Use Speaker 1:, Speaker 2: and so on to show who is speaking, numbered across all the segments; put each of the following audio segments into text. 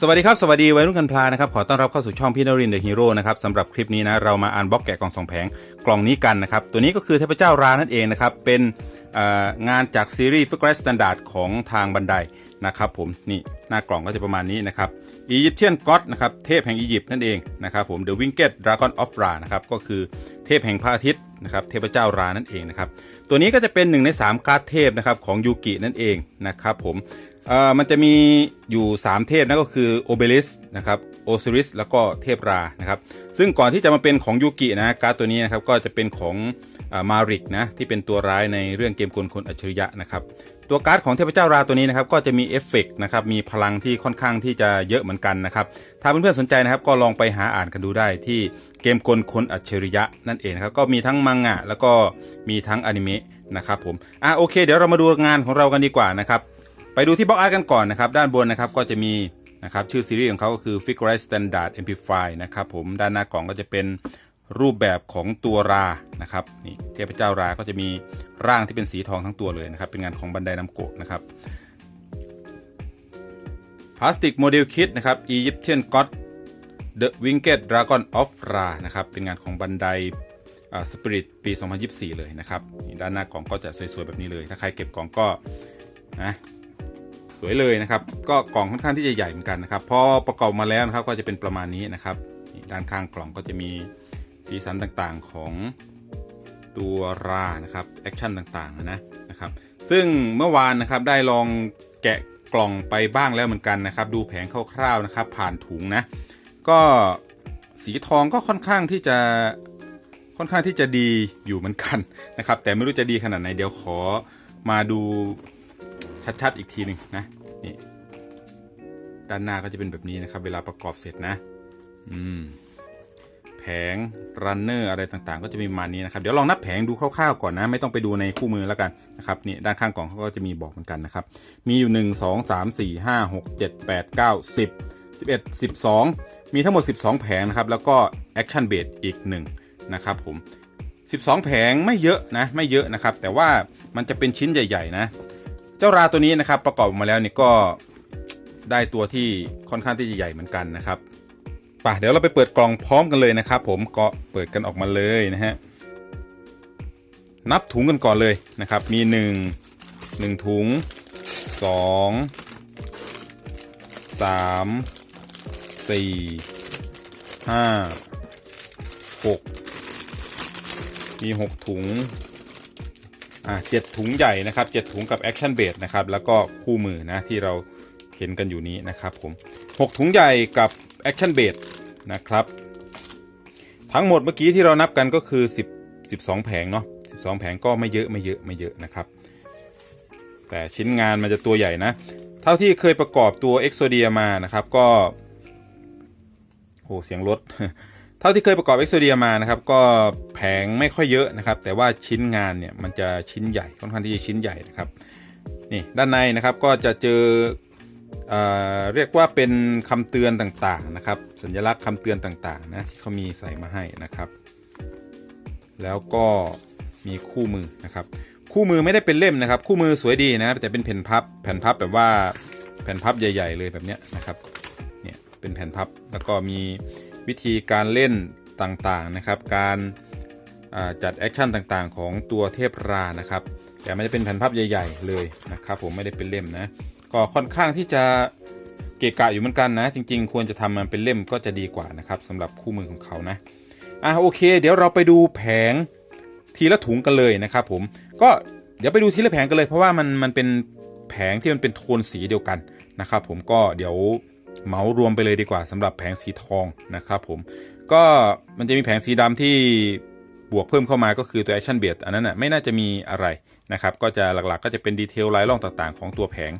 Speaker 1: สวัสดีครับ สวัสดีวัยรุ่นกันพลานะครับขอต้อนรับเข้าสู่ช่องพี่นรินเดอะฮีโร่นะครับสำหรับคลิปนี้นะเรามาอ่านบล็อกแกะกล่องสองแผงกล่องนี้กันนะครับ ตัวนี้ก็คือเทพเจ้ารานั่นเองนะครับ เป็นงานจากซีรีส์ฟิกเกอร์สแตนดาร์ดของทางบันไดนะครับผมนี่หน้ากล่องก็จะประมาณนี้นะครับอียิปเทียนก็อดนะครับเทพแห่งอียิปต์นั่นเองนะครับผม The Winged Dragon of Ra นะครับก็คือเทพแห่งพระอาทิตย์นะครับเทพเจ้ารานั่นเองนะครับตัวนี้ก็จะเป็นหนึ่งในสามการ์ดเทพนะครับของยูกินั่นเองนะครับผม เอ่อมันจะมีอยู่ 3 เทพนั่นก็คือโอเบลิสนะครับโอซิริสแล้วก็เทพรานะครับซึ่งก่อนที่จะมาเป็นของยูกินะการ์ดตัวนี้นะครับก็จะเป็นของมาริกนะที่เป็นตัวร้ายในเรื่องเกมกลคนอัจฉริยะนะครับตัวการ์ดของเทพเจ้าราตัวนี้นะครับก็จะมีเอฟเฟกต์นะครับมีพลังที่ค่อนข้างที่จะเยอะเหมือนกันนะครับถ้าเพื่อนๆสนใจนะครับก็ลองไปหาอ่านกันดูได้ที่เกมกลคนอัจฉริยะนั่นเองครับก็มีทั้งมังงะแล้วก็มีทั้งอนิเมะนะครับผมอะโอเค เดี๋ยวเรามาดูงานของเรากันดีกว่านะครับ ไปดูที่บล็อกอาร์ตกันก่อนนะครับด้านบนนะครับก็จะมีนะครับชื่อซีรีส์ของเขาก็คือ Figure Standard Amplify นะครับผมด้านหน้ากล่องก็จะเป็นรูปแบบของตัวรานะครับนี่เทพเจ้าราก็จะมีร่างที่เป็นสีทองทั้งตัวเลยนะครับ เป็นงานของบันไดน้ำโกะนะครับพลาสติกโมเดลคิดนะครับ Egyptian God The Winged Dragon of Ra นะครับเป็นงานของบันไดสปิริตปี 2024 เลยนะครับด้านหน้ากล่องก็จะสวยๆ แบบนี้เลย ถ้าใครเก็บกล่องก็นะ สวยเลยนะครับ ก็กล่องค่อนข้างที่จะใหญ่เหมือนกันนะครับ พอประกอบมาแล้วนะครับก็จะเป็นประมาณนี้นะครับ ด้านข้างกล่องก็จะมีสีสันต่างๆของตัวรานะครับแอคชั่นต่างๆนะนะครับ ซึ่งเมื่อวานนะครับได้ลองแกะกล่องไปบ้างแล้วเหมือนกันนะครับ ดูแผงคร่าวๆนะครับ ผ่านถุงนะ ก็สีทองก็ค่อนข้างที่จะค่อนข้างที่จะดีอยู่เหมือนกันนะครับ แต่ไม่รู้จะดีขนาดไหนเดี๋ยวขอมาดู ชัดๆอีกทีหนึ่งนะนี่ด้านหน้าก็จะเป็นแบบนี้นะครับ เวลาประกอบเสร็จนะ อืมแผงรันเนอร์อะไรต่างๆ ก็จะมีประมาณนี้นะครับ เดี๋ยวลองนับแผงดูคร่าวๆก่อนนะ ไม่ต้องไปดูในคู่มือแล้วกันนะครับนี่ด้านข้างกล่องเขาก็จะมีบอกเหมือนกันนะครับ มีอยู่ 1 2 3 4 5 6 7 8 9 10 11 12 มีทั้งหมด 12 แผงนะครับ แล้วก็แอคชั่นเบสอีก 1 นะครับผม 12 แผงไม่เยอะนะ ไม่เยอะนะครับ แต่ว่ามันจะเป็นชิ้นใหญ่ ๆ นะ เจ้าราตัวนี้นะครับประกอบออกมาแล้วนี่ก็ได้ตัวที่ค่อนข้างที่จะใหญ่เหมือนกันนะครับป่ะเดี๋ยวเราไปเปิดกล่องพร้อมกันเลยนะครับผมก็เปิดกันออกมาเลยนะฮะนับถุงกันก่อนเลยนะครับ มีหนึ่งหนึ่งถุงสองสามสี่ห้าหกมีหกถุง อ่าเจ็ดถุงใหญ่นะครับเจ็ดถุงกับแอคชั่นเบสนะครับแล้วก็คู่มือนะที่เราเห็นกันอยู่นี้นะครับผมหกถุงใหญ่กับแอคชั่นเบสนะครับทั้งหมดเมื่อกี้ที่เรานับกันก็คือ 10 12 แผงเนาะ12 แผงก็ไม่เยอะไม่เยอะไม่เยอะนะครับ แต่ชิ้นงานมันจะตัวใหญ่นะ เท่าที่เคยประกอบตัว e x o d i a มานะครับก็โอ้เสียงรถ เท่าที่เคยประกอบ e x o d i a มานะครับก็แผงไม่ค่อยเยอะนะครับ แต่ว่าชิ้นงานเนี่ยมันจะชิ้นใหญ่ค่อนข้างที่จะชิ้นใหญ่นะครับนี่ด้านในนะครับก็จะเจอเอเรียกว่าเป็นคำเตือนต่างๆนะครับ สัญลักษณ์คำเตือนต่างๆนะที่เขามีใส่มาให้นะครับ แล้วก็มีคู่มือนะครับ คู่มือไม่ได้เป็นเล่มนะครับ คู่มือสวยดีนะแต่เป็นแผ่นพับ แผ่นพับแบบว่าแผ่นพับใหญ่ ๆ เลยแบบเนี้ยนะครับเนี่ยเป็นแผ่นพับแล้วก็มี วิธีการเล่นต่างๆนะครับ การจัดแอคชั่นต่างๆ ของตัวเทพรานะครับ แต่ไม่ได้เป็นแผ่นพับใหญ่ ๆ เลยนะครับ ผมไม่ได้เป็นเล่มนะ ก็ค่อนข้างที่จะเกะกะอยู่เหมือนกันนะ จริง ๆ ควรจะทำมันเป็นเล่มก็จะดีกว่านะครับสำหรับคู่มือของเขานะอะโอเค เดี๋ยวเราไปดูแผงทีละถุงกันเลยนะครับ ผมก็เดี๋ยวไปดูทีละแผงกันเลย เพราะว่ามันมันเป็นแผงที่มันเป็นโทนสีเดียวกันนะครับ ผมก็เดี๋ยว เหมารวมไปเลยดีกว่าสำหรับแผงสีทองนะครับผมก็มันจะมีแผงสีดำที่บวกเพิ่มเข้ามาก็คือตัว Action b a s อันนั้นนะไม่น่าจะมีอะไรนะครับก็จะหลักๆก็จะเป็นดีเทลลายล่องต่างๆ ของตัวแผง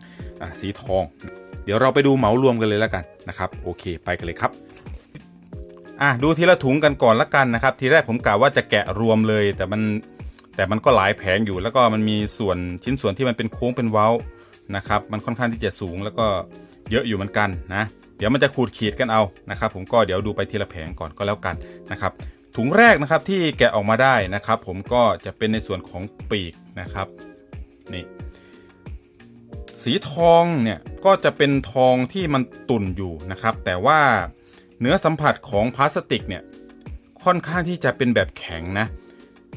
Speaker 1: สีทอง เดี๋ยวเราไปดูเหมารวมกันเลยแล้วกันนะครับโอเคไปกันเลยครับอะดูทีละถุงกันก่อนละกันนะครับ ทีแรกผมกะว่าจะแกะรวมเลย แต่มันแต่มันก็หลายแผงอยู่แล้วก็มันมีส่วนชิ้นส่วนที่มันเป็นโค้งเป็นเว้านะครับ มันค่อนข้างที่จะสูงแล้วก็ เยอะอยู่เหมือนกันนะ เดี๋ยวมันจะขูดขีดกันเอานะครับผมก็เดี๋ยวดูไปทีละแผงก่อนก็แล้วกันนะครับถุงแรกนะครับที่แกะออกมาได้นะครับ ผมก็จะเป็นในส่วนของปีกนะครับนี่สีสีทองเนี่ยก็จะเป็นทองที่มันตุ่นอยู่นะครับ แต่ว่าเนื้อสัมผัสของพลาสติกเนี่ยค่อนข้างที่จะเป็นแบบแข็งนะ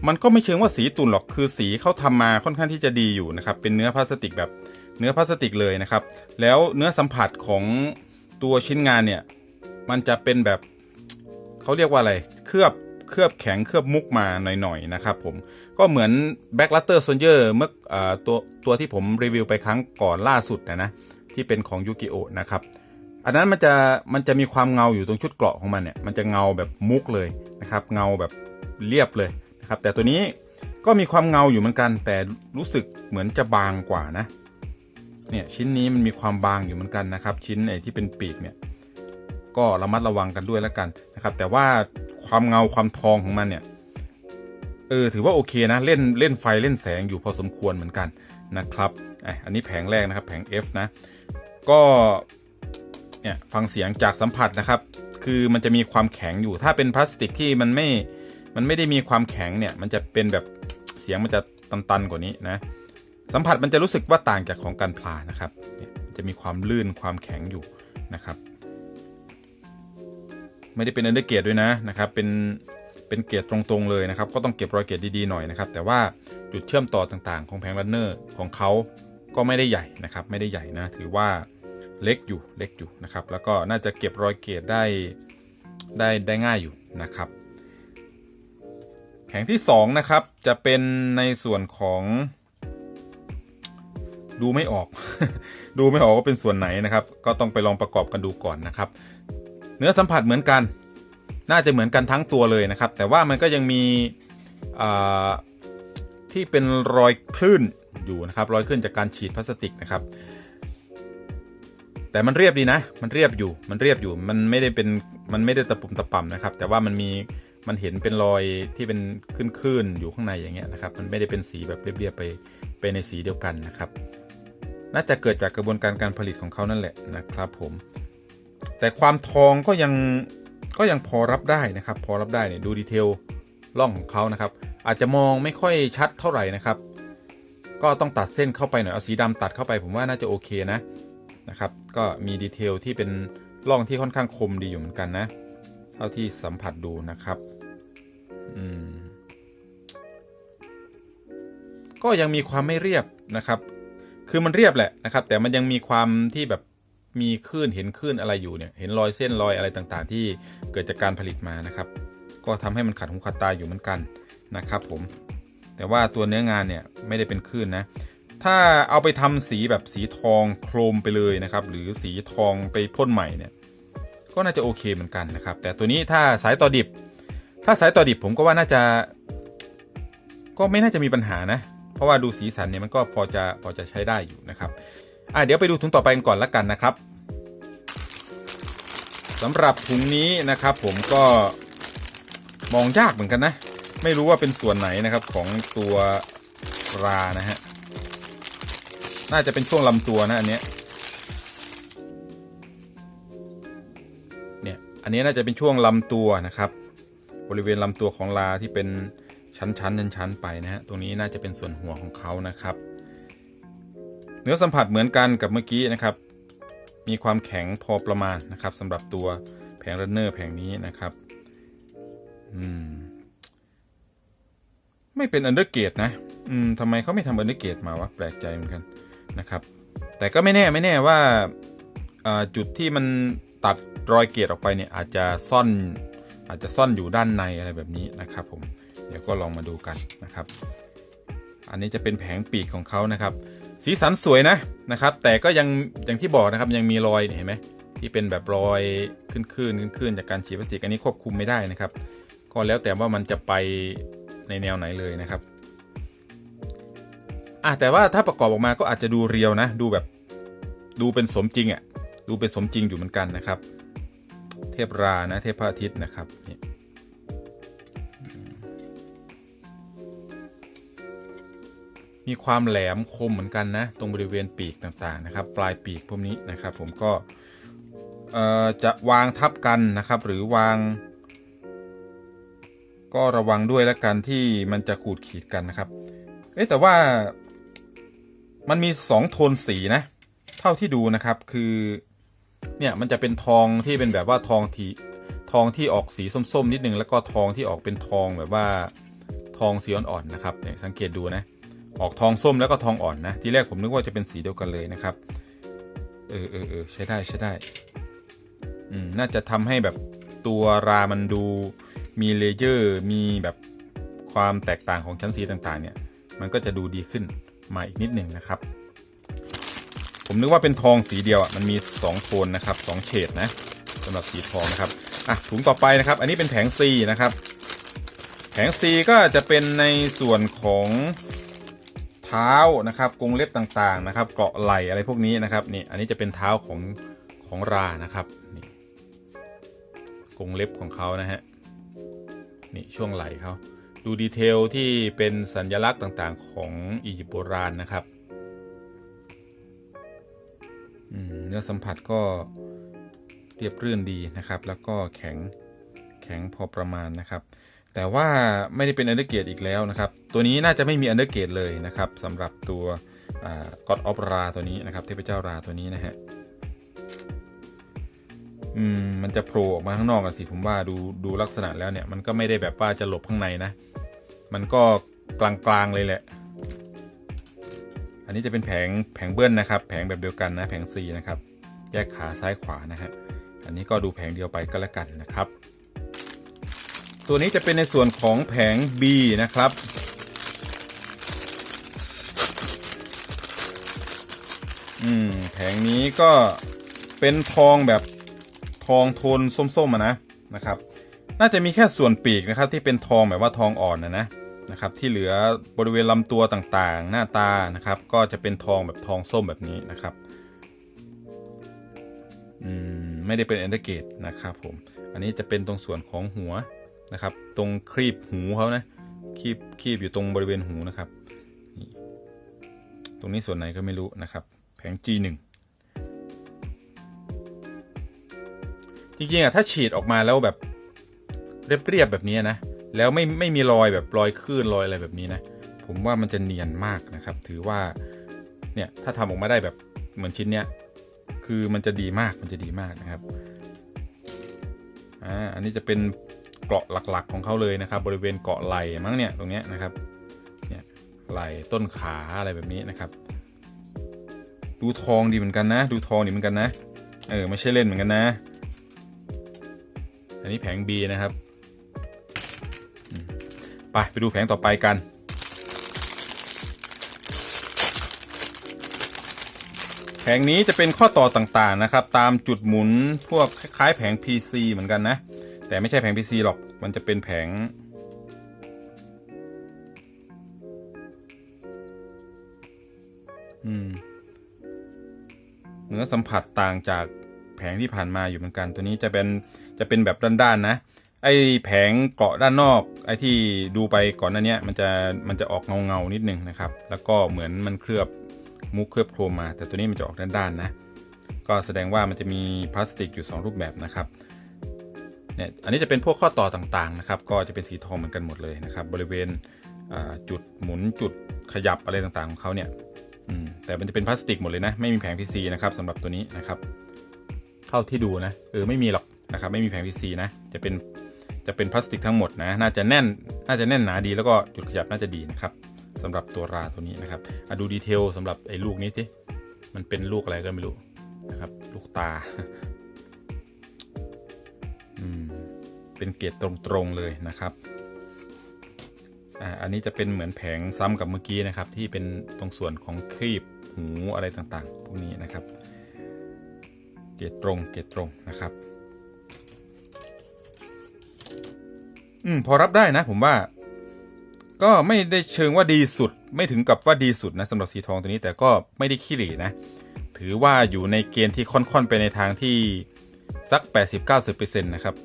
Speaker 1: มันก็ไม่เชิงว่าสีตุ่นหรอกคือสีเขาทำมาค่อนข้างที่จะดีอยู่นะครับ เป็นเนื้อพลาสติกแบบ เนื้อพลาสติกเลยนะครับ แล้วเนื้อสัมผัสของตัวชิ้นงานเนี่ย มันจะเป็นแบบเขาเรียกว่าอะไร เคลือบเคลือบแข็งเคลือบมุกมาหน่อยๆนะครับผมก็เหมือน Black Luster Soldier เมื่ออตัวตัวที่ผมรีวิวไปครั้งก่อนล่าสุดนะนะที่เป็นของยูกิโอนะครับอันนั้นมันจะมันจะมีความเงาอยู่ตรงชุดเกราะของมันเนี่ยมันจะเงาแบบมุกเลยนะครับเงาแบบเรียบเลยนะครับแต่ตัวนี้ก็มีความเงาอยู่เหมือนกัน แต่รู้สึกเหมือนจะบางกว่านะ เนี่ยชิ้นนี้มันมีความบางอยู่เหมือนกันนะครับ ชิ้นไอ้ที่เป็นปีกเนี่ยก็ระมัดระวังกันด้วยแล้วกันนะครับ แต่ว่าความเงาความทองของมันเนี่ยเออถือว่าโอเคนะเล่นเล่นไฟเล่นแสงอยู่พอสมควรเหมือนกันนะครับอะอันนี้แผงแรกนะครับแผง F นะ ก็เนี่ยฟังเสียงจากสัมผัสนะครับ คือมันจะมีความแข็งอยู่ ถ้าเป็นพลาสติกที่มันไม่มันไม่ได้มีความแข็งเนี่ย มันจะเป็นแบบเสียงมันจะตันๆกว่านี้นะ สัมผัสมันจะรู้สึกว่าต่างจากของกันพลานะครับจะมีความลื่นความแข็งอยู่นะครับ ไม่ได้เป็นอันเดอร์เกรดด้วยนะนะครับ เป็นเป็นเกรดตรงๆเลยนะครับ ก็ต้องเก็บรอยเกรดดีๆหน่อยนะครับ แต่ว่าจุดเชื่อมต่อต่างๆ ของแผงรันเนอร์ของเขาก็ไม่ได้ใหญ่นะครับ ไม่ได้ใหญ่นะ ถือว่าเล็กอยู่เล็กอยู่นะครับ แล้วก็น่าจะเก็บรอยเกรดได้ได้ได้ง่ายอยู่นะครับแผงที่2นะครับจะเป็นในส่วนของ ดูไม่ออก ดูไม่ออกว่าเป็นส่วนไหนนะครับ ก็ต้องไปลองประกอบกันดูก่อนนะครับ เนื้อสัมผัสเหมือนกัน น่าจะเหมือนกันทั้งตัวเลยนะครับ แต่ว่ามันก็ยังมีที่เป็นรอยคลื่นอยู่นะครับ รอยคลื่นจากการฉีดพลาสติกนะครับ แต่มันเรียบดีนะ มันเรียบอยู่ มันเรียบอยู่ มันไม่ได้เป็น มันไม่ได้ตะปุ่มตะป่ำนะครับ แต่ว่ามันมีมันเห็นเป็นรอยที่เป็นคลื่นๆอยู่ข้างในอย่างเงี้ยนะครับ มันไม่ได้เป็นสีแบบเรียบๆไปไปในสีเดียวกันนะครับ น่าจะเกิดจากกระบวนการการผลิตของเขานั่นแหละนะครับผม แต่ความทองก็ยังก็ยังพอรับได้นะครับ พอรับได้เนี่ยดูดีเทลล่องของเขานะครับ อาจจะมองไม่ค่อยชัดเท่าไหร่นะครับ ก็ต้องตัดเส้นเข้าไปหน่อยเอาสีดำตัดเข้าไปผมว่าน่าจะโอเคนะนะครับ ก็มีดีเทลที่เป็นล่องที่ค่อนข้างคมดีอยู่เหมือนกันนะ เท่าที่สัมผัสดูนะครับอืมก็ยังมีความไม่เรียบนะครับ คือมันเรียบแหละนะครับ แต่มันยังมีความที่แบบมีคลื่นเห็นคลื่นอะไรอยู่เนี่ยเห็นรอยเส้นรอยอะไรต่างๆ ที่เกิดจากการผลิตมานะครับ ก็ทำให้มันขัดหูขัดตาอยู่เหมือนกันนะครับผมแต่ว่าตัวเนื้องานเนี่ยไม่ได้เป็นคลื่นนะถ้าเอาไปทำสีแบบสีทองโครมไปเลยนะครับ หรือสีทองไปพ่นใหม่เนี่ยก็น่าจะโอเคเหมือนกันนะครับ แต่ตัวนี้ถ้าสายต่อดิบ ถ้าสายต่อดิบผมก็ว่าน่าจะ ก็ไม่น่าจะมีปัญหานะ ราะว่าดูสีสันเนี่ยมันก็พอจะพอจะใช้ได้อยู่นะครับอะเดี๋ยวไปดูถุงต่อไปกันก่อนละกันนะครับสำหรับถุงนี้นะครับ ผมก็มองยากเหมือนกันนะ ไม่รู้ว่าเป็นส่วนไหนนะครับของตัวรานะฮะน่าจะเป็นช่วงลำตัวนะอันเนี้ยเนี่ยอันนี้น่าจะเป็นช่วงลำตัวนะครับ บริเวณลำตัวของลาที่เป็น ชั้นๆชั้นๆไปนะฮะตรงนี้น่าจะเป็นส่วนหัวของเขานะครับ เนื้อสัมผัสเหมือนกันกับเมื่อกี้นะครับ มีความแข็งพอประมาณนะครับสำหรับตัวแผงรันเนอร์แผงนี้นะครับอืมไม่เป็นอันเดอร์เกตนะ อืมทำไมเขาไม่ทำอันเดอร์เกตมาวะแปลกใจเหมือนกันนะครับ แต่ก็ไม่แน่ไม่แน่ว่าจุดที่มันตัดรอยเกตออกไปเนี่ยอาจจะซ่อนอาจจะซ่อนอยู่ด้านในอะไรแบบนี้นะครับผม เดี๋ยวก็ลองมาดูกันนะครับ อันนี้จะเป็นแผงปีกของเขานะครับ สีสันสวยนะนะครับ แต่ก็ยังอย่างที่บอกนะครับยังมีรอยเห็นไหมที่เป็นแบบรอยขึ้นขึ้นขึ้นขึ้นจากการฉีดพลาสติกอันนี้ควบคุมไม่ได้นะครับ ก็แล้วแต่ว่ามันจะไปในแนวไหนเลยนะครับอะแต่ว่าถ้าประกอบออกมาก็อาจจะดูเรียวนะ ดูแบบดูเป็นสมจริงอะ่ะดูเป็นสมจริงอยู่เหมือนกันนะครับ เทพรานะเทพพระอาทิตย์นะครับนี่ มีความแหลมคมเหมือนกันนะ ตรงบริเวณปีกต่างๆนะครับ ปลายปีกพวกนี้นะครับผมก็จะวางทับกันนะครับ หรือวาง ก็ระวังด้วยแล้วกันที่มันจะขูดขีดกันนะครับ เอ๊แต่ว่ามันมีสองโทนสีนะ เท่าที่ดูนะครับคือ เนี่ยมันจะเป็นทองที่เป็นแบบว่าทองที่ทองที่ออกสีส้มๆนิดนึงแล้วก็ทองที่ออกเป็นทองแบบว่าทองสีอ่อนๆนะครับเนี่ยสังเกตดูนะ ออกทองส้มแล้วก็ทองอ่อนนะทีแรกผมนึกว่าจะเป็นสีเดียวกันเลยนะครับ เออเออเออใช้ได้ใช้ได้อืมน่าจะทำให้แบบตัวรามันดูมีเลเยอร์มีแบบความแตกต่างของชั้นสีต่างๆ เนี่ย มันก็จะดูดีขึ้นมาอีกนิดหนึ่งนะครับ ผมนึกว่าเป็นทองสีเดียวอะมันมี2โทนนะครับ2เฉดนะสำหรับสีทองนะครับอะถุงต่อไปนะครับ อันนี้เป็นแผง C นะครับ แผง C ก็จะเป็นในส่วนของ เท้านะครับกรงเล็บต่างๆนะครับ เกาะไหล่อะไรพวกนี้นะครับนี่อันนี้จะเป็นเท้าของของรานะครับนี่กรงเล็บของเขานะฮะนี่ช่วงไหล่เขาดูดีเทลที่เป็นสัญลักษณ์ต่างๆ ของอียิปต์โบราณนะครับเนื้อสัมผัสก็เรียบรื่นดีนะครับ แล้วก็แข็งแข็งพอประมาณนะครับ แต่ว่าไม่ได้เป็นอันเดอร์เกตอีกแล้วนะครับ ตัวนี้น่าจะไม่มีอันเดอร์เกตเลยนะครับสำหรับตัวก็อดออฟราตัวนี้นะครับเทพเจ้าราตัวนี้นะฮะอืมมันจะโผล่ออกมาข้างนอกกันสิผมว่าดูดูลักษณะแล้วเนี่ย มันก็ไม่ได้แบบว่าจะหลบข้างในนะ มันก็กลางๆเลยแหละ อันนี้จะเป็นแผงแผงเบิ้ลนะครับ แผงแบบเดียวกันนะ แผง C นะครับ แยกขาซ้ายขวานะฮะอันนี้ก็ดูแผงเดียวไปก็แล้วกันนะครับ ตัวนี้จะเป็นในส่วนของแผง B นะครับ อืม แผงนี้ก็เป็นทองแบบทองโทนส้มๆอะนะนะครับ น่าจะมีแค่ส่วนปีกนะครับ ที่เป็นทองแบบว่าทองอ่อนนะนะนะครับ ที่เหลือบริเวณลำตัวต่างๆ หน้าตานะครับ ก็จะเป็นทองแบบทองส้มแบบนี้นะครับอืมไม่ได้เป็นแอนเดอร์เกตนะครับผม อันนี้จะเป็นตรงส่วนของหัว นะครับ ตรงครีบหูเขานะครีบครีบอยู่ตรงบริเวณหูนะครับนี่ตรงนี้ส่วนไหนก็ไม่รู้นะครับ แผง G1 จริงๆอะถ้าฉีดออกมาแล้วแบบเรียบๆแบบนี้นะ แล้วไม่ไม่มีรอยแบบรอยคลื่นรอยอะไรแบบนี้นะ ผมว่ามันจะเนียนมากนะครับ ถือว่าเนี่ยถ้าทำออกมาได้แบบเหมือนชิ้นเนี้ยคือมันจะดีมากมันจะดีมากนะครับอ่าอันนี้จะเป็น เกาะหลักๆ ของเขาเลยนะครับ บริเวณเกาะไหล่มั้งเนี่ยตรงเนี้ยนะครับเนี่ยไหล่ต้นขาอะไรแบบนี้นะครับ ดูทองดีเหมือนกันนะ ดูทองดีเหมือนกันนะเออไม่ใช่เล่นเหมือนกันนะ อันนี้แผง B นะครับไปไปดูแผงต่อไปกันแผงนี้จะเป็นข้อต่อต่างๆนะครับ ตามจุดหมุนพวกคล้ายๆแผง PC เหมือนกันนะ แต่ไม่ใช่แผง PC หรอก มันจะเป็นแผง อืม เนื้อสัมผัสต่างจากแผงที่ผ่านมาอยู่เหมือนกัน ตัวนี้จะเป็นจะเป็นแบบด้านๆนะไอแผงเกาะด้านนอก ไอที่ดูไปก่อนหน้านี้มันจะมันจะออกเงาเงาๆนิดนึงนะครับ แล้วก็เหมือนมันเคลือบมุกเคลือบโครมมา แต่ตัวนี้มันจะออกด้านๆนะก็แสดงว่ามันจะมีพลาสติกอยู่ 2 รูปแบบนะครับ เนี่ยอันนี้จะเป็นพวกข้อต่อต่างๆนะครับ ก็จะเป็นสีทองเหมือนกันหมดเลยนะครับ บริเวณจุดหมุนจุดขยับอะไรต่างๆ ของเขาเนี่ยแต่มันจะเป็นพลาสติกหมดเลยนะ ไม่มีแผง PC นะครับสำหรับตัวนี้นะครับ เท่าที่ดูนะเออไม่มีหรอกนะครับ ไม่มีแผง PC นะ จะเป็นจะเป็นพลาสติกทั้งหมดนะ น่าจะแน่น น่าจะแน่นหนาดีแล้วก็จุดขยับน่าจะดีนะครับสำหรับตัวราตัวนี้นะครับอดูดีเทลสำหรับไอ้ลูกนี้สิมันเป็นลูกอะไรก็ไม่รู้นะครับ ลูกตา เป็นเกรดตรงๆเลยนะครับอ่าอันนี้จะเป็นเหมือนแผงซ้ำกับเมื่อกี้นะครับ ที่เป็นตรงส่วนของครีบหูอะไรต่างๆ พวกนี้นะครับ เกรดตรงเกรดตรงนะครับอืมพอรับได้นะผมว่า ก็ไม่ได้เชิงว่าดีสุด ไม่ถึงกับว่าดีสุดนะสำหรับสีทองตัวนี้แต่ก็ไม่ได้ขี้เหร่นะ ถือว่าอยู่ในเกณฑ์ที่ค่อนๆไปในทางที่ สัก 80-90%นะครับ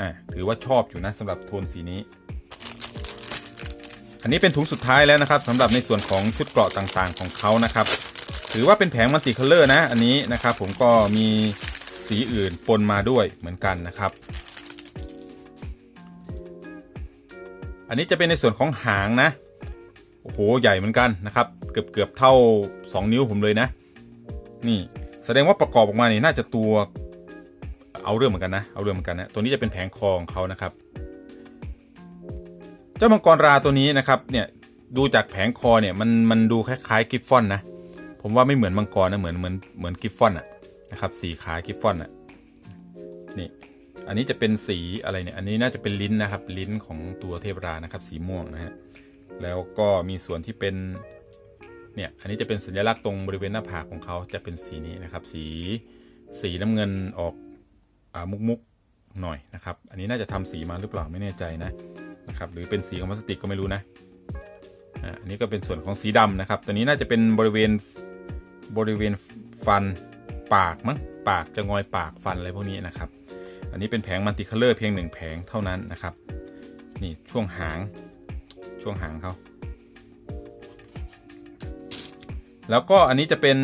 Speaker 1: อ่าถือว่าชอบอยู่นะสำหรับโทนสีนี้ อันนี้เป็นถุงสุดท้ายแล้วนะครับสำหรับในส่วนของชุดเกราะต่างๆของเขานะครับถือว่าเป็นแผงมัลติคัลเลอร์นะอันนี้นะครับผมก็มีสีอื่นปนมาด้วยเหมือนกันนะครับ อันนี้จะเป็นในส่วนของหางนะ โอ้โห ใหญ่เหมือนกันนะครับ เกือบเกือบเท่า 2 นิ้วผมเลยนะ นี่แสดงว่าประกอบออกมานี่น่าจะตัว เอาเรื่องเหมือนกันนะ เอาเรื่องเหมือนกันนะ ตัวนี้จะเป็นแผงคอของเขานะครับ เจ้ามังกรราตัวนี้นะครับ เนี่ยดูจากแผงคอเนี่ยมันมันดูคล้ายๆกิฟฟอนนะ ผมว่าไม่เหมือนมังกรนะเหมือนเหมือนเหมือนกิฟฟอนอะนะครับ สีขากิฟฟอนอะนี่ อันนี้จะเป็นสีอะไรเนี่ย อันนี้น่าจะเป็นลิ้นนะครับ ลิ้นของตัวเทพรานะครับ สีม่วงนะฮะ แล้วก็มีส่วนที่เป็นเนี่ย อันนี้จะเป็นสัญลักษณ์ตรงบริเวณหน้าผากของเขาจะเป็นสีนี้นะครับ สีสีน้ำเงินออก มุกมุกๆหน่อยนะครับ อันนี้น่าจะทำสีมาหรือเปล่าไม่แน่ใจนะนะครับ หรือเป็นสีของพลาสติกก็ไม่รู้นะอันนี้ก็เป็นส่วนของสีดำนะครับ ตัวนี้น่าจะเป็นบริเวณบริเวณฟันปากมั้งปากจะงอยปากฟันอะไรพวกนี้นะครับ อันนี้เป็นแผงมัลติคัลเลอร์เพียงหนึ่งแผงเท่านั้นนะครับ นี่ช่วงหางช่วงหางเขาแล้วก็อันนี้จะเป็น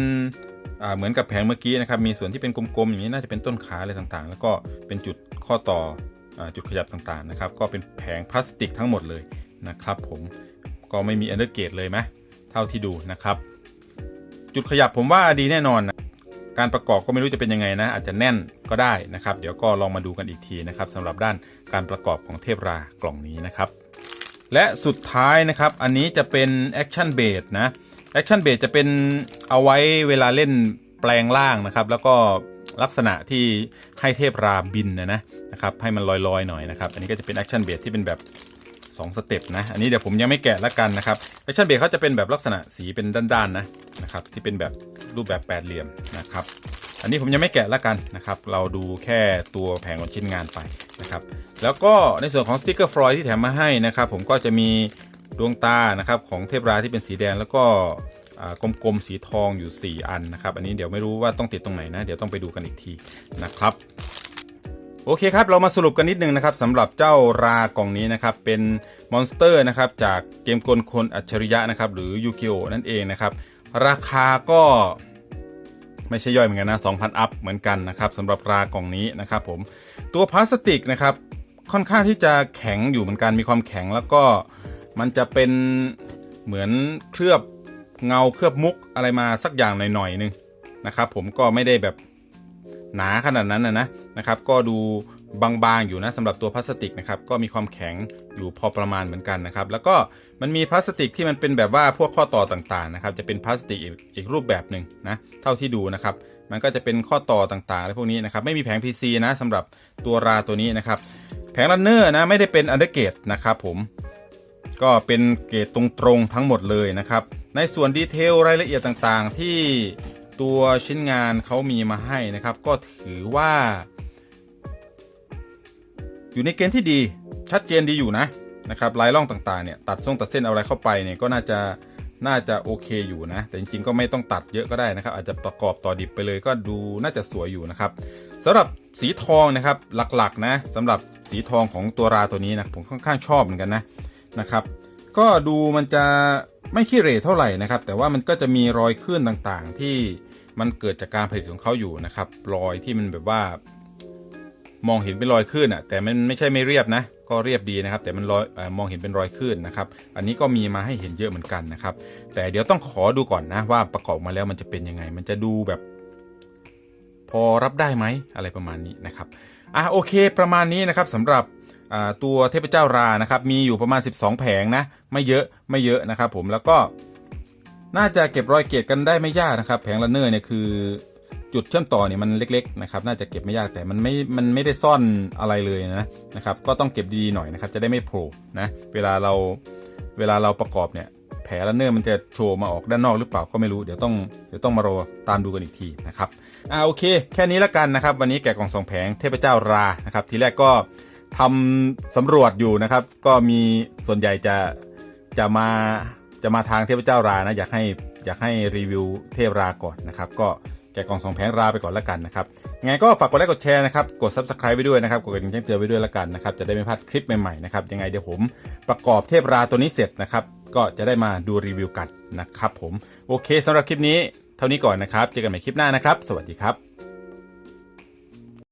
Speaker 1: เหมือนกับแผงเมื่อกี้นะครับ มีส่วนที่เป็นกลมๆอย่างนี้น่าจะเป็นต้นขาอะไรต่างๆ แล้วก็เป็นจุดข้อต่ออจุดขยับต่างๆนะครับ ก็เป็นแผงพลาสติกทั้งหมดเลยนะครับ ผมก็ไม่มีอันเดอร์เกตเลยไหมเท่าที่ดูนะครับ จุดขยับผมว่าดีแน่นอนนะการประกอบก็ไม่รู้จะเป็นยังไงนะ อาจจะแน่นก็ได้นะครับ เดี๋ยวก็ลองมาดูกันอีกทีนะครับสำหรับด้านการประกอบของเทพรากล่องนี้นะครับ และสุดท้ายนะครับ อันนี้จะเป็นแอคชั่นเบสนะ แอคชั่นเบสจะเป็นเอาไว้เวลาเล่นแปลงล่างนะครับ แล้วก็ลักษณะที่ให้เทพราบินนะนะนะครับให้มันลอยๆหน่อยนะครับ อันนี้ก็จะเป็นแอคชั่นเบสที่เป็นแบบ2สเต็ปนะอันนี้เดี๋ยวผมยังไม่แกะละกันนะครับแอคชั่นเบรกเขาจะเป็นแบบลักษณะสีเป็นด้านๆนะนะครับที่เป็นแบบรูปแบบแปดเหลี่ยมนะครับอันนี้ผมยังไม่แกะละกันนะครับเราดูแค่ตัวแผงของชิ้นงานไปนะครับแล้วก็ในส่วนของสติกเกอร์ฟลอยที่แถมมาให้นะครับผมก็จะมี ดวงตานะครับของเทพราที่เป็นสีแดงแล้วก็กลมๆสีทองอยู่ 4 อันนะครับ อันนี้เดี๋ยวไม่รู้ว่าต้องติดตรงไหนนะ เดี๋ยวต้องไปดูกันอีกทีนะครับ โอเคครับ เรามาสรุปกันนิดนึงนะครับสำหรับเจ้ารากล่องนี้นะครับ เป็นมอนสเตอร์นะครับจากเกมกลคนอัจฉริยะนะครับ หรือยูกิโอนั่นเองนะครับ ราคาก็ไม่ใช่ย่อยเหมือนกันนะ 2,000 อัพเหมือนกันนะครับสำหรับรากล่องนี้นะครับผมตัวพลาสติกนะครับค่อนข้างที่จะแข็งอยู่เหมือนกันมีความแข็งแล้วก็ มันจะเป็นเหมือนเคลือบเงาเคลือบมุกอะไรมาสักอย่างหน่อยๆนึงนะครับ ผมก็ไม่ได้แบบหนาขนาดนั้นนะนะนะครับ ก็ดูบางๆอยู่นะสำหรับตัวพลาสติกนะครับก็มีความแข็งอยู่พอประมาณเหมือนกันนะครับ แล้วก็มันมีพลาสติกที่มันเป็นแบบว่าพวกข้อต่อต่างๆนะครับ จะเป็นพลาสติกอีกอีกรูปแบบหนึ่งนะเท่าที่ดูนะครับ มันก็จะเป็นข้อต่อต่างๆอะไรพวกนี้นะครับ ไม่มีแผง PC นะสำหรับตัวราตัวนี้นะครับ แผงรันเนอร์นะไม่ได้เป็นอันเดอร์เกตนะครับผม ก็เป็นเกรดตรงๆทั้งหมดเลยนะครับ ในส่วนดีเทลรายละเอียดต่างๆ ที่ตัวชิ้นงานเขามีมาให้นะครับ ก็ถือว่า อยู่ในเกณฑ์ที่ดีชัดเจนดีอยู่นะนะครับลายล่องต่างๆเนี่ยตัดทรงตัดเส้นเอาอะไรเข้าไปเนี่ยก็น่าจะน่าจะโอเคอยู่นะ แต่จริงๆก็ไม่ต้องตัดเยอะก็ได้นะครับ อาจจะประกอบต่อดิบไปเลยก็ดูน่าจะสวยอยู่นะครับสำหรับสีทองนะครับหลักๆนะสำหรับสีทองของตัวราตัวนี้นะผมค่อนข้างชอบเหมือนกันนะ นะครับ ก็ดูมันจะไม่ขี้เหร่เท่าไหร่นะครับ แต่ว่ามันก็จะมีรอยคลื่นต่างๆ ที่มันเกิดจากการผลิตของเขาอยู่นะครับ รอยที่มันแบบว่า มองเห็นเป็นรอยคลื่นอะ แต่มันไม่ใช่ไม่เรียบนะ ก็เรียบดีนะครับ แต่มันรอยมองเห็นเป็นรอยคลื่นนะครับ อันนี้ก็มีมาให้เห็นเยอะเหมือนกันนะครับ แต่เดี๋ยวต้องขอดูก่อนนะว่าประกอบมาแล้วมันจะเป็นยังไง มันจะดูแบบ พอรับได้ไหมอะไรประมาณนี้นะครับอะโอเค ประมาณนี้นะครับสำหรับ ตัวเทพเจ้ารานะครับมีอยู่ประมาณ 12 แผงนะไม่เยอะไม่เยอะนะครับผมแล้วก็น่าจะเก็บรอยเกตกันได้ไม่ยากนะครับ แผงลันเนอร์เนี่ยคือจุดเชื่อมต่อเนี่ยมันเล็กๆนะครับน่าจะเก็บไม่ยากแต่มันไม่มันไม่ได้ซ่อนอะไรเลยนะนะครับก็ต้องเก็บดีๆหน่อยนะครับจะได้ไม่โผล่นะเวลาเราเวลาเราประกอบเนี่ยแผลลันเนอร์มันจะโชว์มาออกด้านนอกหรือเปล่าก็ไม่รู้เดี๋ยวต้องเดี๋ยวต้องมารอตามดูกันอีกทีนะครับอ่าโอเค แค่นี้ละกันนะครับ วันนี้แกะกล่องสองแผงเทพเจ้ารานะครับทีแรกก็ ทำสำรวจอยู่นะครับ ก็มีส่วนใหญ่จะจะมาจะมาทางเทพเจ้ารานะอยากให้อยากให้รีวิวเทพราก่อนนะครับ ก็แกะกล่องสองแผงราไปก่อนละกันนะครับยังไงก็ฝากกดไลค์กดแชร์นะครับกด subscribe ไปด้วยนะครับกดกระดิ่งแจ้งเตือนไปด้วยละกันนะครับจะได้ไม่พลาดคลิปใหม่ๆนะครับยังไงเดี๋ยวผมประกอบเทพราตัวนี้เสร็จนะครับ ก็จะได้มาดูรีวิวกันนะครับผมโอเคสำหรับคลิปนี้เท่านี้ก่อนนะครับ เจอกันใหม่คลิปหน้านะครับ สวัสดีครับ